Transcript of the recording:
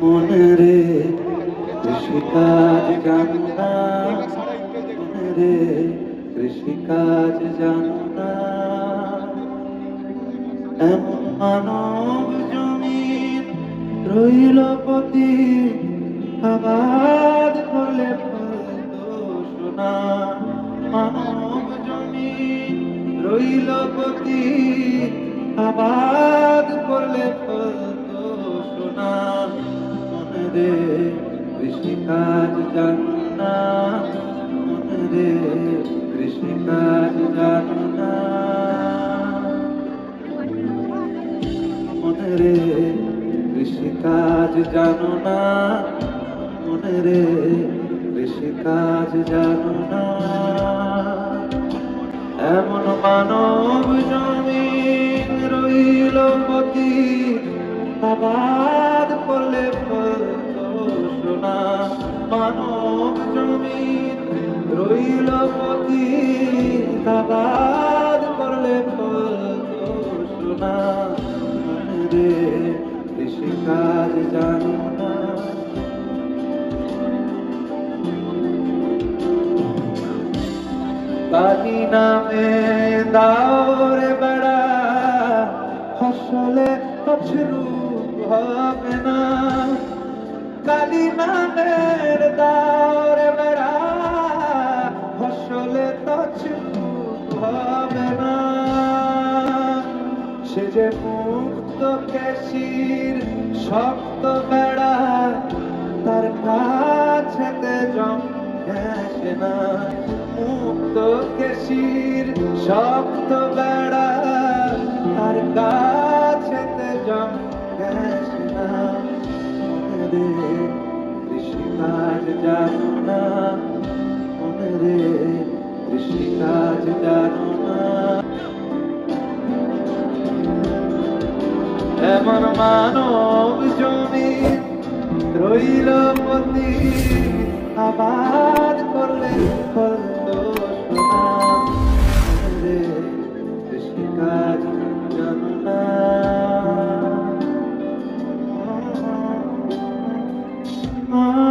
মনে রে কৃষিকাজ জানো না মনে রে কৃষিকাজ জানো এমন মানব জমিন রইল পতি আবাদ করলে ফলতো সোনা। মানব জমিন রইল পতি আবাদ করলে মনে রে কৃষিকাজ জানো না রে কৃষিকাজ জানো না। মনে রে কৃষিকাজ জানো না। মনে রে কৃষিকাজ জানো না। এমন মানব জমিন রইল পতি আবাদ মানব জমিন রইল পতি আবাদ করলে মনে রে কৃষিকাজ জানো না কালি নামে দাওরে বেড়া ফসলে পছরু হবে না কালি নামের দাওরে বেড়া, ফসলে তছরু হবে না। সে যে মুক্ত কেশির শক্ত বেড়া, তার কাছেতে জমে না। মুক্ত কেশির শক্ত বেড়া, তার কাছেতে জমে না। কাজ জানো না। মনরে কৃষিকাজ জানো না। এমন মানব জমি রইল পতি। করলে করল রে জানো Oh